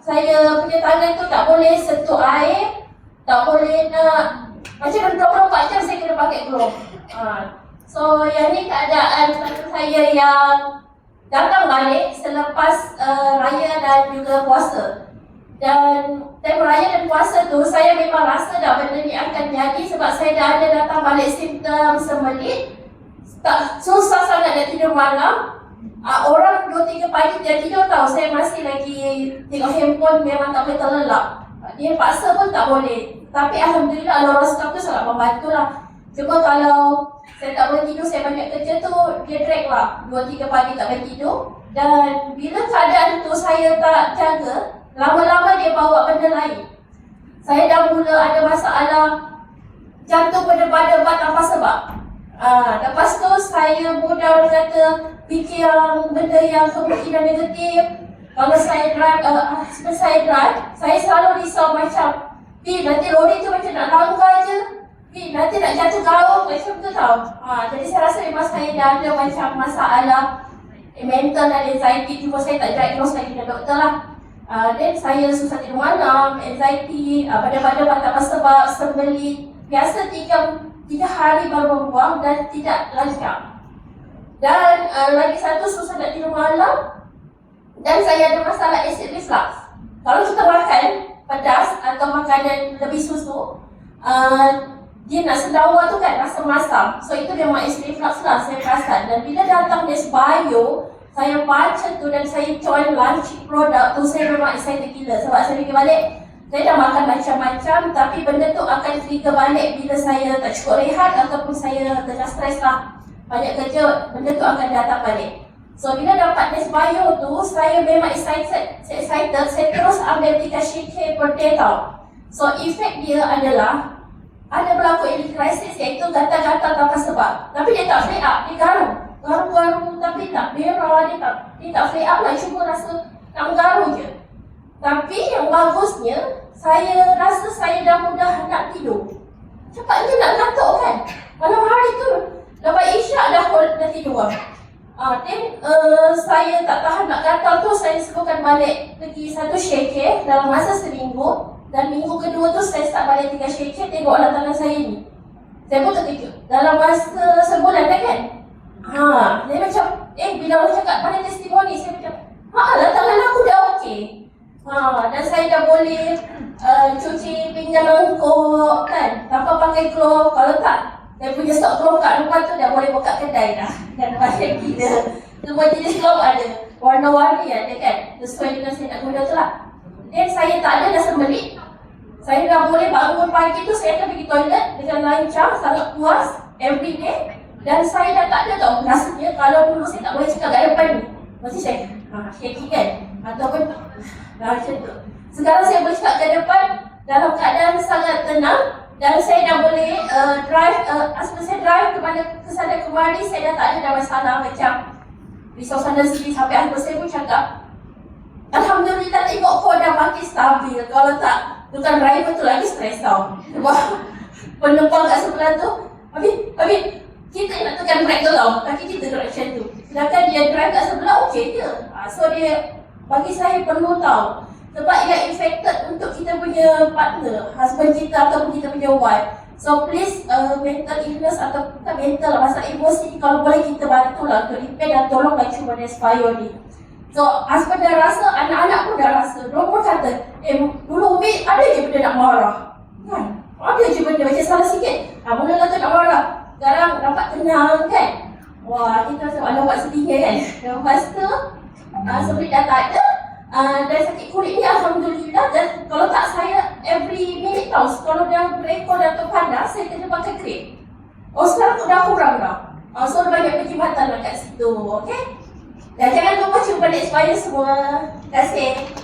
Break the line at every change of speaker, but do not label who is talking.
Saya punya tangan tu tak boleh sentuh air, tak boleh nak macam 24 jam saya kena pakai glove. Ha. So yang ni keadaan saya yang datang balik selepas uh, raya dan juga puasa. Dan tempoh raya dan puasa tu saya memang rasa dah benda ni akan jadi sebab saya dah ada datang balik simptom semelit. Tak susah sangat nak tidur malam. Uh, orang 2-3 pagi dia tidur tahu saya masih lagi tengok handphone memang tak boleh terlelap. Dia paksa pun tak boleh. Tapi Alhamdulillah Allah Rasul tu sangat membantu lah. Cuma kalau saya tak boleh tidur, saya banyak kerja tu, dia drag lah. 2-3 pagi tak boleh tidur. Dan bila keadaan tu saya tak jaga, lama-lama dia bawa benda lain. Saya dah mula ada masalah jantung berdebar-debar tanpa sebab. Ah, lepas tu saya mudah orang kata fikir benda yang kemungkinan negatif. Kalau saya drive, uh, sebab saya drive, saya selalu risau macam Pi, nanti lori tu macam nak langgar je. Pi, nanti nak jatuh gaung macam tu tau. Ha, Jadi saya rasa memang saya dah ada macam masalah eh, mental dan anxiety. Cuma saya tak diagnose lagi dengan doktor lah. Uh, Then saya susah tidur malam, anxiety, uh, badan-badan tak sebab, sembelit Biasa tiga, tiga hari baru membuang dan tidak lancar. Dan uh, lagi satu susah nak tidur malam Dan saya ada masalah acid reflux Kalau kita makan pedas atau makanan lebih susu uh, Dia nak sendawa tu kan rasa masam. So itu memang acid reflux lah saya perasan. Dan bila datang des bio saya baca tu dan saya join lunch product tu saya memang excited gila. Sebab saya fikir balik saya dah makan macam-macam tapi benda tu akan trigger balik bila saya tak cukup rehat ataupun saya tengah stres lah. Banyak kerja benda tu akan datang balik. So bila dapat test bio tu saya memang excited. Saya excited saya terus ambil 3 shake per day tau. So efek dia adalah ada berlaku early crisis iaitu gatal-gatal tanpa sebab. Tapi dia tak flare up dia garuk garu-garu tapi tak merah dia tak dia tak flare up lah. Cuma rasa nak menggaru je tapi yang bagusnya saya rasa saya dah mudah nak tidur. Cepatnya nak ngantuk kan? Malam hari tu lepas isyak dah dah tidur. Ah, then uh, saya tak tahan nak gatal tu saya sebutkan balik pergi satu shake dalam masa seminggu. Dan minggu kedua tu saya start balik tiga shake tengoklah tangan saya ni. Saya pun terkejut. Dalam masa sebulan kan? Ha, dia macam, eh bila orang cakap mana testimoni, saya macam, ha lah tangan aku dah okey. Ha, dan saya dah boleh uh, cuci pinggan mangkuk kan, tanpa pakai glove. Kalau tak, saya punya stok glove kat rumah tu dah boleh buka kedai dah. Dan banyak gila. Semua jenis glove ada. Warna-warni ada kan. Sesuai dengan saya nak guna tu lah. Dan saya tak ada dah sembelit. Saya dah boleh bangun pagi tu, saya akan pergi toilet dengan lancar, sangat puas, every day. Dan saya dah tak ada tau rasanya kalau dulu saya tak boleh cakap kat depan ni. Mesti saya ha, shaky kan? Ataupun macam tu. Sekarang saya boleh cakap kat depan dalam keadaan sangat tenang dan saya dah boleh uh, drive, uh, asal saya drive ke mana ke sana kemari, saya dah tak ada masalah macam risau sana sini sampai akhir saya pun cakap Alhamdulillah tengok kau dah makin stabil. Kalau tak, tukang driver tu lagi stres tau. Penumpang kat sebelah tu, Habis, habis kita nak tekan brake tau, kaki kita direction tu. Sedangkan dia drive kat sebelah, okey je. Ha, so dia, bagi saya perlu tahu. Sebab ia infected untuk kita punya partner, husband kita ataupun kita punya wife. So please, uh, mental illness atau bukan mental lah, masalah emosi ni kalau boleh kita bantu lah untuk repair dan tolong lah cuba Respire ni. So, husband dah rasa, anak-anak pun dah rasa. Mereka pun kata, eh dulu Umi ada je benda nak marah. Kan? Ada je benda macam salah sikit. Ha, mula-mula tu nak marah sekarang nampak tenang kan Wah, kita rasa ada buat sedihnya kan Lepas tu, uh, sebelum dah tak ada uh, Dan sakit kulit ni Alhamdulillah. Dan kalau tak saya every minute tau Kalau dah berekor dan terpanas Saya kena pakai krim. Oh sekarang tu dah kurang dah uh, So banyak perkhidmatan lah kat situ, okay Dan jangan lupa cuba next semua. Terima kasih